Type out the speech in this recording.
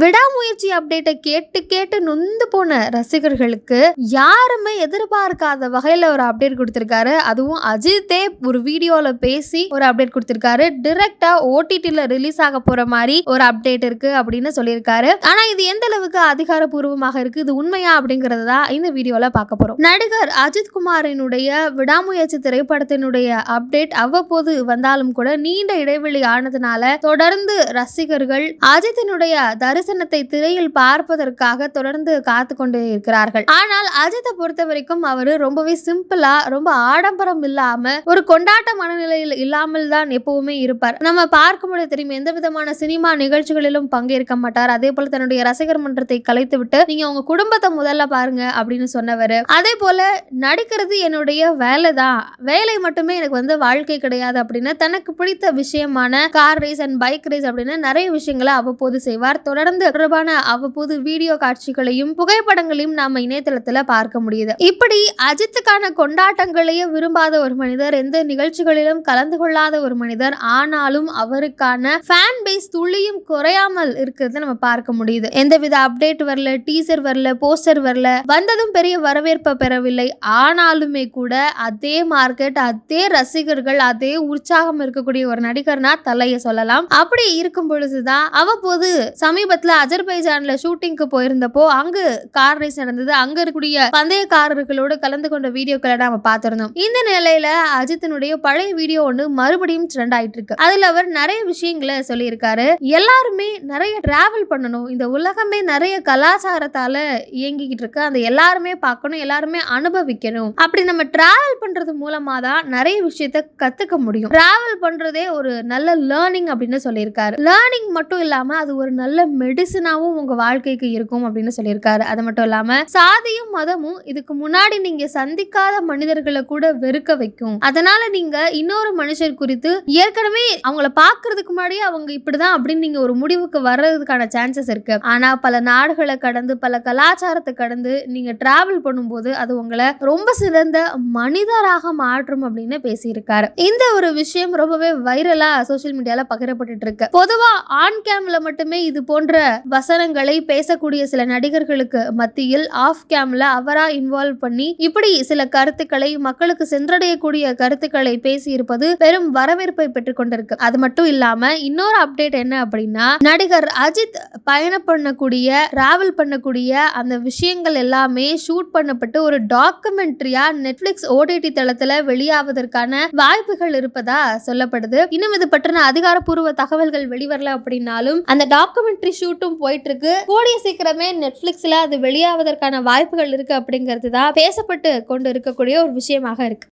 விடாமுயற்சி அப்டேட்டை கேட்டு கேட்டு நொந்து போன ரசிகர்களுக்கு யாருமே எதிர்பார்க்காத வகையில் ஒரு அப்டேட் கொடுத்துருக்காரு. அதுவும் அஜித்தே ஒரு வீடியோவில் பேசி ஒரு அப்டேட் கொடுத்துருக்காரு. டிரெக்டா ஓடிடியில் ரிலீஸ் ஆக போற மாதிரி ஒரு அப்டேட் இருக்கு அப்படின்னு சொல்லியிருக்காரு. ஆனா இது எந்த அளவுக்கு அதிகாரப்பூர்வமாக இருக்கு? இது உண்மையா அப்படிங்கிறது தான் இந்த வீடியோவில் பார்க்க போறோம். நடிகர் அஜித் குமாரினுடைய விடாமுயற்சி திரைப்படத்தினுடைய அப்டேட் அவ்வப்போது வந்தாலும் கூட நீண்ட இடைவெளி ஆனதுனால தொடர்ந்து ரசிகர்கள் அஜித்தினுடைய விமர்சனத்தை திரையில் பார்ப்பதற்காக தொடர்ந்து காத்து கொண்டு இருக்கிறார்கள். ஆனால் அஜித்தை பொறுத்த வரைக்கும் அவரு ரொம்பவே சிம்பிளா ரொம்ப ஆடம்பரம் இல்லாம ஒரு கொண்டாட்ட மனநிலையில் இல்லாமல் தான் எப்பவுமே இருப்பார். நம்ம பார்க்கும்போது தெரியும் எந்த விதமான சினிமா நிகழ்ச்சிகளிலும் பங்கேற்க மாட்டார். அதே போல தன்னுடைய ரசிகர் மன்றத்தை கலைத்து விட்டு நீங்க உங்க குடும்பத்தை முதல்ல பாருங்க அப்படின்னு சொன்னவர். அதே போல நடிக்கிறது என்னுடைய வேலை தான். வேலை மட்டுமே எனக்கு வந்து வாழ்க்கை கிடையாது அப்படின்னு தனக்கு பிடித்த விஷயமான car race and bike race அப்படின்னு நிறைய விஷயங்களை அவ்வப்போது செய்வார். தொடர்ந்து தொடர்பான அவ்வப்போது வீடியோ காட்சிகளையும் புகைப்படங்களையும் நாம இணையதளத்துல பார்க்க முடியுது. இப்படி அஜித்துக்கான கொண்டாட்டங்களையே விரும்பாத ஒரு மனிதர் எந்த நிகழ்ச்சிகளிலும் கலந்து கொள்ளாத ஒரு மனிதர் ஆனாலும் அவருக்கான ஃபேன் பேஸ் துளியும் குறையாமல் இருக்கிறத நம்ம பார்க்க முடியுது. எந்தவித அப்டேட் வரல டீசர் வரல போஸ்டர் வரல வந்ததும் பெரிய வரவேற்பை பெறவில்லை. ஆனாலுமே கூட அதே மார்க்கெட் அதே ரசிகர்கள் அதே உற்சாகம் இருக்கக்கூடிய ஒரு நடிகர்னா தலையை சொல்லலாம். அப்படி இருக்கும் பொழுதுதான் அவ்வப்போது சமீபத்துல அஜர்பைஜான்ல ஷூட்டிங்க்கு போயிருந்தப்போ அங்கு கார் ரேஸ் நடந்தது. அங்க இருக்கக்கூடிய பந்தயக்காரர்களோடு கலந்து கொண்ட வீடியோக்களை நாம பார்த்திருந்தோம். இந்த நிலையில அஜித்தினுடைய பழைய வீடியோ ஒன்று மறுபடியும் ட்ரெண்ட் ஆயிட்டு இருக்கு அதுல அவர் நிறைய விஷயங்களை சொல்லியிருக்காரு. எல்லாருமே நிறைய டிராவல் பண்ணணும். இந்த உலகமே நிறைய கலாச்சாரத்தால இயங்கிக்கிட்டு இருக்கு. அந்த எல்லாருமே பார்க்கணும் எல்லாருமே அனுபவிக்கணும். அப்படி நம்ம டிராவல் பண்றது மூலமா தான் நிறைய விஷயத்த கத்துக்க முடியும். டிராவல் பண்றதே ஒரு நல்ல லேர்னிங் அப்படின்னு சொல்லியிருக்காரு. லேர்னிங் மட்டும் இல்லாம அது ஒரு நல்ல மெடி மெடிசனாவும் உங்க வாழ்க்கைக்கு இருக்கும் அப்படின்னு சொல்லியிருக்காரு. அது மட்டும் இல்லாம சாதியும் மதமும் இதுக்கு முன்னாடி நீங்க சந்திக்காத மனிதர்களை கூட வெறுக்க வைக்கும். அதனால நீங்க இன்னொரு மனுஷர் குறித்து ஏற்கனவே அவங்கள பாக்குறதுக்கு முன்னாடியே அவங்க இப்படிதான் அப்படின்னு நீங்க ஒரு முடிவுக்கு வர்றதுக்கான சான்சஸ் இருக்கு. ஆனா பல நாடுகளை கடந்து பல கலாச்சாரத்தை கடந்து நீங்க டிராவல் பண்ணும்போது அது உங்களை ரொம்ப சிறந்த மனிதராக மாற்றும் அப்படின்னு பேசியிருக்காரு. இந்த ஒரு விஷயம் ரொம்பவே வைரலா சோஷியல் மீடியால பகிரப்பட்டு இருக்கு. பொதுவா ஆன் கேம்ல மட்டுமே இது போன்ற வசனங்களை பேசக்கூடிய சில நடிகர்களுக்கு மத்தியில் ஆஃப் கேம்ல அவரா இன்வால்வ் பண்ணி இப்படி சில கருத்துக்களை மக்களுக்கு சென்றடையக்கூடிய கருத்துக்களை பேசி இருப்பது பெரும் வரவேற்பை பெற்றுக் கொண்டிருக்கு. அது மட்டும் இல்லாம இன்னொரு அப்டேட் என்ன அப்படின்னா நடிகர் அஜித் பயணம் பண்ணக்கூடிய டிராவல் பண்ணக்கூடிய அந்த விஷயங்கள் எல்லாமே ஷூட் பண்ணப்பட்டு ஒரு டாக்குமெண்ட்ரியா நெட்ஃபிளிக்ஸ் ஓடிடி தளத்துல வெளியாவதற்கான வாய்ப்புகள் இருப்பதா சொல்லப்படுது. இன்னும் இது பற்றின அதிகாரப்பூர்வ தகவல்கள் வெளிவரல அப்படின்னாலும் அந்த டாக்குமெண்ட்ரி ஷூட்டும் போயிட்டு இருக்கு கூடிய சீக்கிரமே நெட்ஃபிளிக்ஸ்ல அது வெளியாவதற்கான வாய்ப்புகள் இருக்கு அப்படிங்கிறது தான் பேசப்பட்டு கொண்டு இருக்கக்கூடிய ஒரு விஷயமாக இருக்கு.